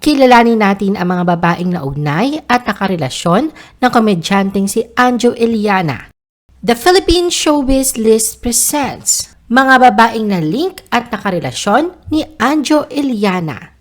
kilalanin natin ang mga babaeng naugnay at nakarelasyon ng komedyanteng si Anjo Eliana. The Philippine Showbiz List presents mga babaeng na link at nakarelasyon ni Anjo Eliana.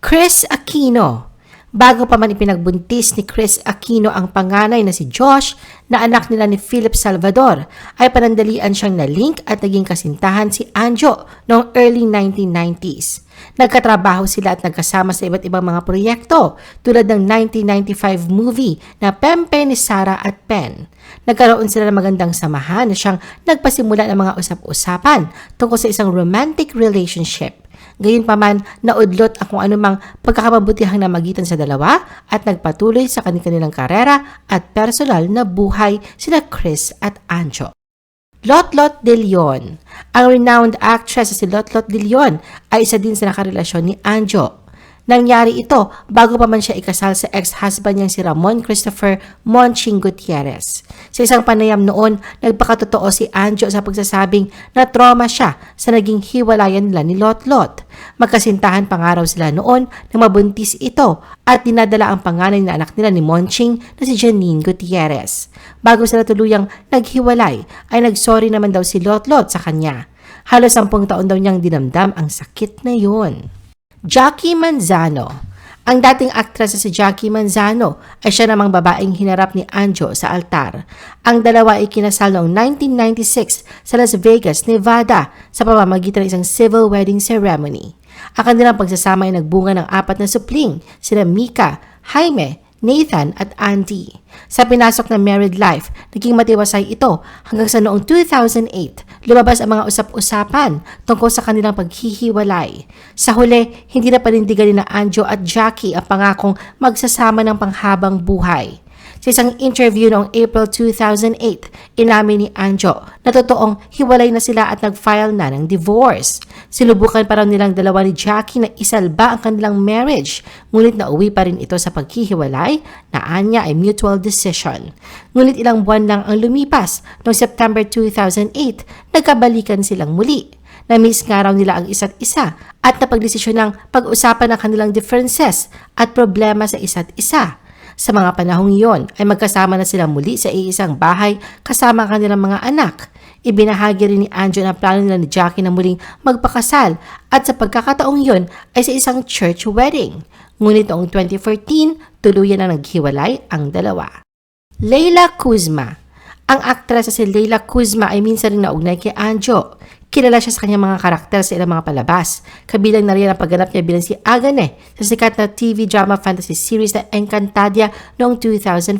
Chris Aquino. Bago pa man ipinagbuntis ni Chris Aquino ang panganay na si Josh na anak nila ni Philip Salvador, ay panandalian siyang na-link at naging kasintahan si Anjo noong early 1990s. Nagkatrabaho sila at nagkasama sa iba't ibang mga proyekto tulad ng 1995 movie na Pempe ni Sarah at Pen. Nagkaroon sila ng magandang samahan na siyang nagpasimula ng mga usap-usapan tungkol sa isang romantic relationship. Gayunpaman, naudlot ang kung anumang pagkakamabutihang namagitan sa dalawa at nagpatuloy sa kanilang karera at personal na buhay sina Chris at Anjo. Lotlot De Leon. Ang renowned actress si Lotlot De Leon ay isa din sa nakarelasyon ni Anjo. Nangyari ito bago pa man siya ikasal sa ex-husband niyang si Ramon Christopher Monching Gutierrez. Sa isang panayam noon, nagpakatotoo si Anjo sa pagsasabing na trauma siya sa naging hiwalayan nila ni Lotlot. Magkasintahan pangaraw sila noon na mabuntis ito at dinadala ang panganay na anak nila ni Monching na si Janine Gutierrez. Bago sila tuluyang naghiwalay, ay nagsorry naman daw si Lotlot sa kanya. Halos sampung taon daw niyang dinamdam ang sakit na yun. Jackie Manzano. Ang dating aktres na si Jackie Manzano ay siya namang babaeng hinarap ni Anjo sa altar. Ang dalawa ay kinasal noong 1996 sa Las Vegas, Nevada sa pamamagitan ng isang civil wedding ceremony. Ang kanilang pagsasama ay nagbunga ng apat na supling, sina Mika, Jaime, Nathan at Andy. Sa pinasok na married life, naging matiwasay ito hanggang sa noong 2008, lumabas ang mga usap-usapan tungkol sa kanilang paghihiwalay. Sa huli, hindi na panindigan ni na Anjo at Jackie ang pangakong magsasama ng panghabang buhay. Sa isang interview noong April 2008, inamin ni Anjo na totoong hiwalay na sila at nag-file na ng divorce. Sinubukan pa raw nilang dalawa ni Jackie na isalba ang kanilang marriage, ngunit nauwi pa rin ito sa paghihiwalay na anya ay mutual decision. Ngunit ilang buwan lang ang lumipas noong September 2008, nagkabalikan silang muli. Na-miss nga raw nila ang isa't isa at napagdesisyon ng pag-usapan ang kanilang differences at problema sa isa't isa. Sa mga panahong iyon ay magkasama na sila muli sa iisang bahay kasama ang kanilang mga anak. Ibinahagi rin ni Anjo na plano nila ni Jackie na muling magpakasal at sa pagkakataong iyon ay sa isang church wedding. Ngunit noong 2014, tuluyan na naghiwalay ang dalawa. Leila Kuzma Ang aktres si Leila Kuzma ay minsan rin naugnay kay Anjo. Kilala siya sa kanyang mga karakter sa ilang mga palabas. Kabilang na rin ang pagganap niya bilang si Agane sa sikat na TV drama fantasy series na Encantadia noong 2005.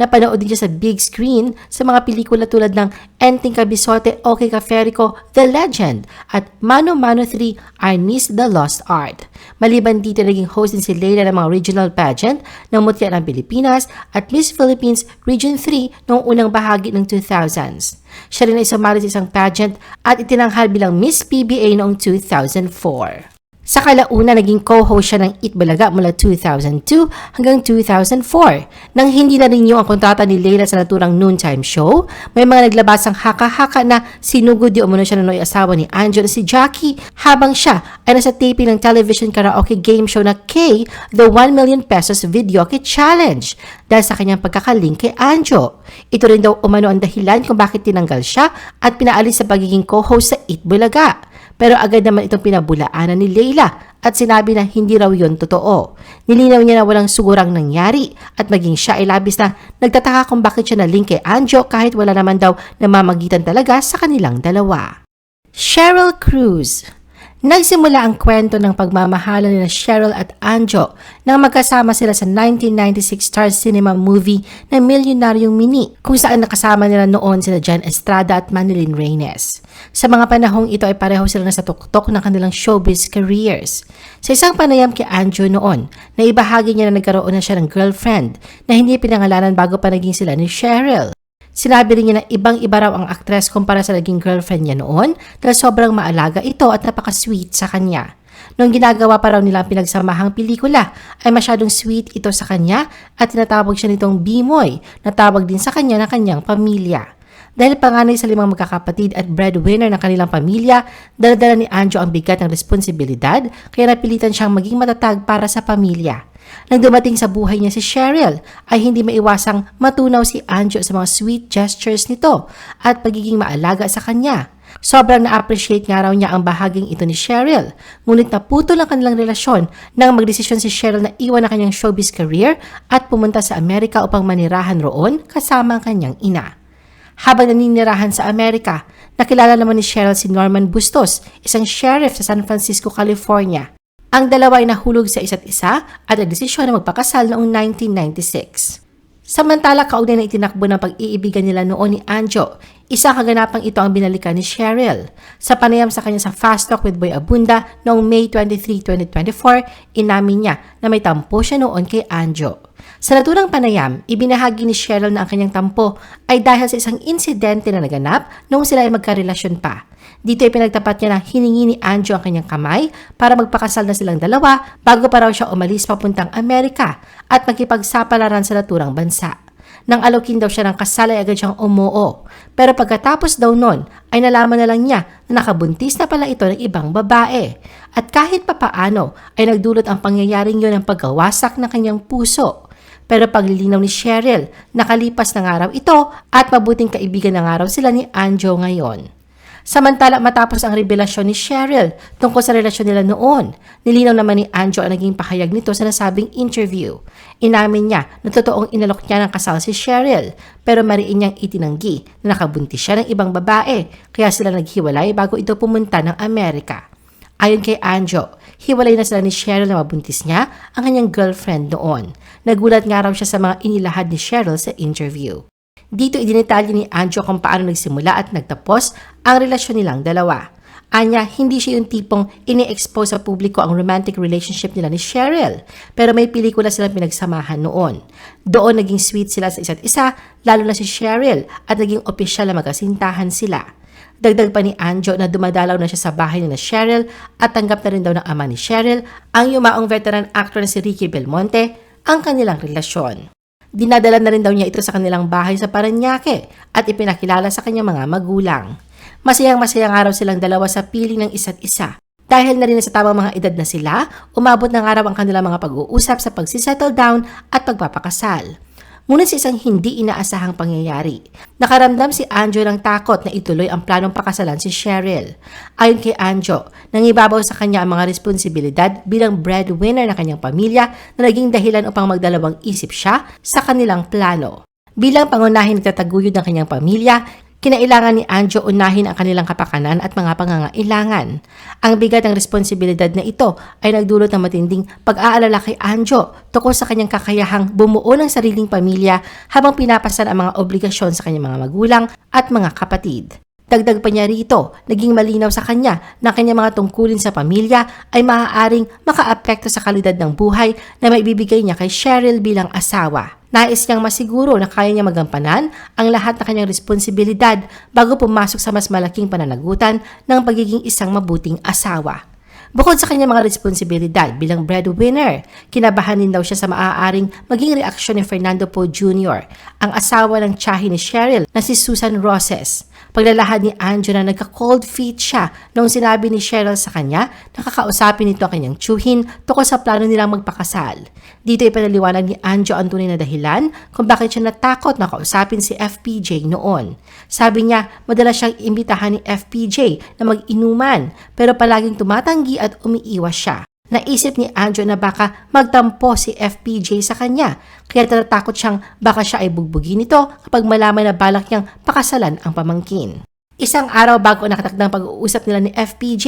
Napanood din siya sa big screen sa mga pelikula tulad ng Enting Kabisote, Okay Kaferico, The Legend at Mano Mano 3, Arnis The Lost Art. Maliban dito, naging host din si Leila ng mga regional pageant ng Mutya ng Pilipinas at Miss Philippines Region 3 noong unang bahagi ng 2000s. Siya rin ay sumali sa isang pageant at itinanghal bilang Miss PBA noong 2004. Sa kalauna, naging co-host siya ng Eat Balaga mula 2002 hanggang 2004. Nang hindi na rin ang kontrata ni Leila sa naturang noontime show, may mga naglabasang haka-haka na sinugod di umano siya ng asawa ni Angel si Jackie habang siya ay nasa taping ng television karaoke game show na K, The 1 Million Pesos Video Challenge dahil sa kanyang pagkakaling kay Anjo. Ito rin daw umano ang dahilan kung bakit tinanggal siya at pinaalis sa pagiging co-host sa Eat Bulaga. Pero agad naman itong pinabulaanan ni Leila at sinabi na hindi raw yon totoo. Nilinaw niya na walang sugurang nangyari at maging siya ay labis na nagtataka kung bakit siya na-link kay Anjo kahit wala naman daw namamagitan talaga sa kanilang dalawa. Cheryl Cruz Nagsimula ang kwento ng pagmamahalan nila Cheryl at Anjo nang magkasama sila sa 1996 Star Cinema movie na Milyonaryong Mini kung saan nakasama nila noon sila Jan Estrada at Manilyn Reynes. Sa mga panahong ito ay pareho sila nasa tuktok ng kanilang showbiz careers. Sa isang panayam kay Anjo noon, na ibahagi niya na nagkaroon na siya ng girlfriend na hindi pinangalanan bago pa naging sila ni Cheryl. Sinabi rin niya na ibang-iba raw ang aktres kumpara sa naging girlfriend niya noon dahil sobrang maalaga ito at napaka-sweet sa kanya. Nung ginagawa pa raw nila ang pinagsamahang pelikula, ay masyadong sweet ito sa kanya at tinatawag siya nitong Bimoy na tawag din sa kanya ng kanyang pamilya. Dahil panganay sa limang magkakapatid at breadwinner ng kanilang pamilya, daladala ni Anjo ang bigat ng responsibilidad kaya napilitan siyang maging matatag para sa pamilya. Nang dumating sa buhay niya si Cheryl, ay hindi maiwasang matunaw si Anjo sa mga sweet gestures nito at pagiging maalaga sa kanya. Sobrang na-appreciate nga raw niya ang bahaging ito ni Cheryl. Ngunit naputol ang kanilang relasyon nang magdesisyon si Cheryl na iwan ang kanyang showbiz career at pumunta sa Amerika upang manirahan roon kasama ang kanyang ina. Habang naninirahan sa Amerika, nakilala naman ni Cheryl si Norman Bustos, isang sheriff sa San Francisco, California. Ang dalawa ay nahulog sa isa't isa at nagdesisyon na magpakasal noong 1996. Samantala, kaugnay na itinakbo ng pag-iibigan nila noon ni Anjo, isang kaganapang ito ang binalikan ni Cheryl. Sa panayam sa kanya sa Fast Talk with Boy Abunda noong May 23, 2024, inamin niya na may tampo siya noon kay Anjo. Sa naturang panayam, ibinahagi ni Cheryl na ang kanyang tampo ay dahil sa isang insidente na naganap noong sila ay magkarelasyon pa. Dito ay pinagtapat niya na hiningi ni Anjo ang kanyang kamay para magpakasal na silang dalawa bago pa raw siya umalis papuntang Amerika at makipagsapalaran sa naturang bansa. Nang alokin daw siya ng kasal ay agad siyang umuo. Pero pagkatapos daw nun ay nalaman na lang niya na nakabuntis na pala ito ng ibang babae. At kahit papaano ay nagdulot ang pangyayaring yun ng pagkawasak ng kanyang puso. Pero paglilinaw ni Cheryl, nakalipas na nga raw ito at mabuting kaibigan na nga raw sila ni Anjo ngayon. Samantala matapos ang revelasyon ni Cheryl tungkol sa relasyon nila noon, nilinaw naman ni Anjo ang naging pahayag nito sa nasabing interview. Inamin niya na totoong inalok niya ng kasal si Cheryl pero mariin niyang itinanggi na nakabuntis siya ng ibang babae kaya sila naghiwalay bago ito pumunta ng Amerika. Ayon kay Anjo, hiwalay na sila ni Cheryl na mabuntis niya ang kanyang girlfriend noon. Nagulat nga raw siya sa mga inilahad ni Cheryl sa interview. Dito idinetalye ni Anjo kung paano nagsimula at nagtapos ang relasyon nilang dalawa. Anya, hindi siya yung tipong ini-expose sa publiko ang romantic relationship nila ni Cheryl, pero may pelikula silang pinagsamahan noon. Doon naging sweet sila sa isa't isa, lalo na si Cheryl, at naging opisyal na magasintahan sila. Dagdag pa ni Anjo na dumadalaw na siya sa bahay ni na Cheryl at tanggap na rin daw ng ama ni Cheryl, ang yumaong veteran actor na si Ricky Belmonte, ang kanilang relasyon. Dinadala na rin daw niya ito sa kanilang bahay sa Paranaque at ipinakilala sa kanyang mga magulang. Masayang masayang araw silang dalawa sa piling ng isa't isa. Dahil na rin sa tamang mga edad na sila, umabot ng araw ang kanilang mga pag-uusap sa pagsisettle down at pagpapakasal. Ngunit sa isang hindi inaasahang pangyayari, nakaramdam si Anjo ng takot na ituloy ang planong pakasalan si Cheryl. Ayon kay Anjo, nangibabaw sa kanya ang mga responsibilidad bilang breadwinner ng kanyang pamilya na naging dahilan upang magdalawang isip siya sa kanilang plano. Bilang pangunahing nagtataguyod ng kanyang pamilya, kinailangan ni Anjo unahin ang kanilang kapakanan at mga pangangailangan. Ang bigat ng responsibilidad na ito ay nagdulot ng matinding pag-aalala kay Anjo tungkol sa kanyang kakayahang bumuo ng sariling pamilya habang pinapasan ang mga obligasyon sa kanyang mga magulang at mga kapatid. Dagdag pa niya rito, naging malinaw sa kanya na kanyang mga tungkulin sa pamilya ay maaaring makaapekto sa kalidad ng buhay na maibibigay niya kay Cheryl bilang asawa. Nais niyang masiguro na kaya niya magampanan ang lahat ng kanyang responsibilidad bago pumasok sa mas malaking pananagutan ng pagiging isang mabuting asawa. Bukod sa kanyang mga responsibilidad bilang breadwinner, kinabahan din daw siya sa maaaring maging reaksyon ni Fernando Poe Jr., ang asawa ng tsahi ni Cheryl na si Susan Roses. Paglalahad ni Anjo na nagka-cold feet siya noong sinabi ni Cheryl sa kanya na kakausapin nito ang kanyang tsuhin tungkol sa plano nilang magpakasal. Dito ipinaliwanag ni Anjo ang tunay na dahilan kung bakit siya natakot na kausapin si FPJ noon. Sabi niya, madalas siyang imbitahan ni FPJ na mag-inuman pero palaging tumatanggi at umiiwas siya. Naisip ni Anjo na baka magtampo si FPJ sa kanya, kaya natatakot siyang baka siya ay bugbugin nito kapag malaman na balak niyang pakasalan ang pamangkin. Isang araw bago nakatakdang pag-uusap nila ni FPJ,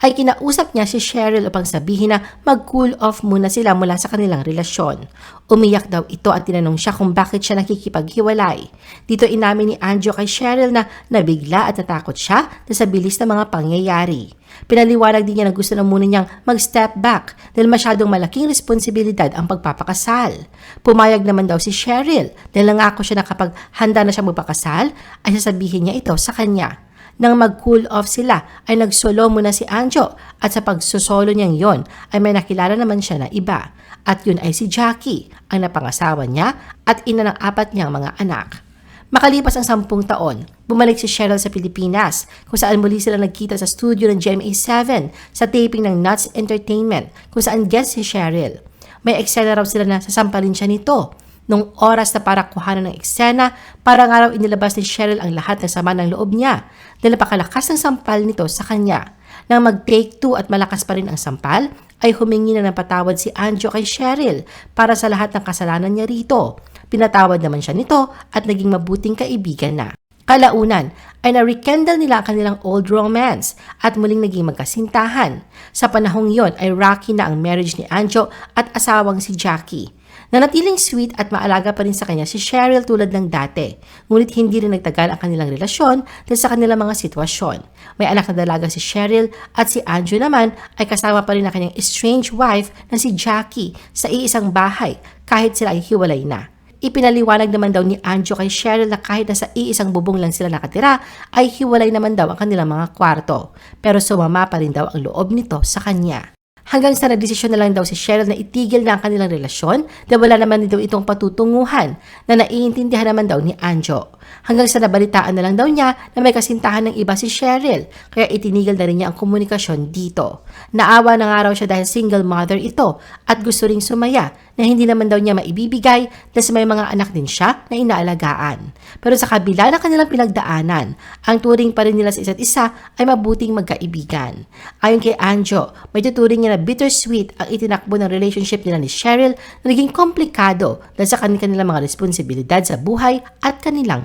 ay kinausap niya si Cheryl upang sabihin na mag-cool off muna sila mula sa kanilang relasyon. Umiyak daw ito at tinanong siya kung bakit siya nakikipaghiwalay. Dito inamin ni Anjo kay Cheryl na nabigla at natakot siya sa bilis ng mga pangyayari. Pinaliwanag din niya na gusto na muna niyang mag-step back dahil masyadong malaking responsibilidad ang pagpapakasal. Pumayag naman daw si Cheryl dahil nangako siya na kapag handa na siya magpakasal ay sasabihin niya ito sa kanya. Nang mag-cool off sila ay nagsolo muna si Anjo at sa pagsusolo niyang yon ay may nakilala naman siya na iba. At yun ay si Jackie, ang napangasawa niya at ina ng apat niyang mga anak. Makalipas ang sampung taon, bumalik si Cheryl sa Pilipinas kung saan muli sila nagkita sa studio ng GMA7 sa taping ng Nuts Entertainment kung saan guest si Cheryl. May eksena raw sila na sasampalin siya nito. Nung oras na para kuhanan ng eksena, parang araw inilabas ni Cheryl ang lahat ng sama ng loob niya dahil napakalakas ng sampal nito sa kanya. Nang mag-take two at malakas pa rin ang sampal, ay humingi na ng patawad si Anjo kay Cheryl para sa lahat ng kasalanan niya rito. Pinatawad naman siya nito at naging mabuting kaibigan na. Kalaunan ay na-rekindle nila ang kanilang old romance at muling naging magkasintahan. Sa panahong yon ay rocky na ang marriage ni Anjo at asawang si Jackie. Nanatiling sweet at maalaga pa rin sa kanya si Cheryl tulad ng dati. Ngunit hindi rin nagtagal ang kanilang relasyon dahil sa kanilang mga sitwasyon. May anak na dalaga si Cheryl at si Anjo naman ay kasama pa rin ang kanyang estranged wife na si Jackie sa iisang bahay kahit sila ay hiwalay na. Ipinaliwanag naman daw ni Anjo kay Cheryl na kahit na sa iisang bubong lang sila nakatira, ay hiwalay naman daw ang kanilang mga kwarto. Pero sumama pa rin daw ang loob nito sa kanya. Hanggang sa nagdesisyon na lang daw si Cheryl na itigil na ang kanilang relasyon dahil wala naman daw itong patutunguhan na naiintindihan naman daw ni Anjo. Hanggang sa nabalitaan na lang daw niya na may kasintahan ng iba si Cheryl kaya itinigil na rin niya ang komunikasyon dito. Naawa na nga raw siya dahil single mother ito at gusto ring sumaya na hindi naman daw niya maibibigay dahil may mga anak din siya na inaalagaan. Pero sa kabila ng kanilang pinagdaanan, ang turing pa rin nila sa isa't isa ay mabuting magkaibigan. Ayon kay Anjo, may tuturing niya na bittersweet ang itinakbo ng relationship nila ni Cheryl na naging komplikado dahil sa kanilang mga responsibilidad sa buhay at kanilang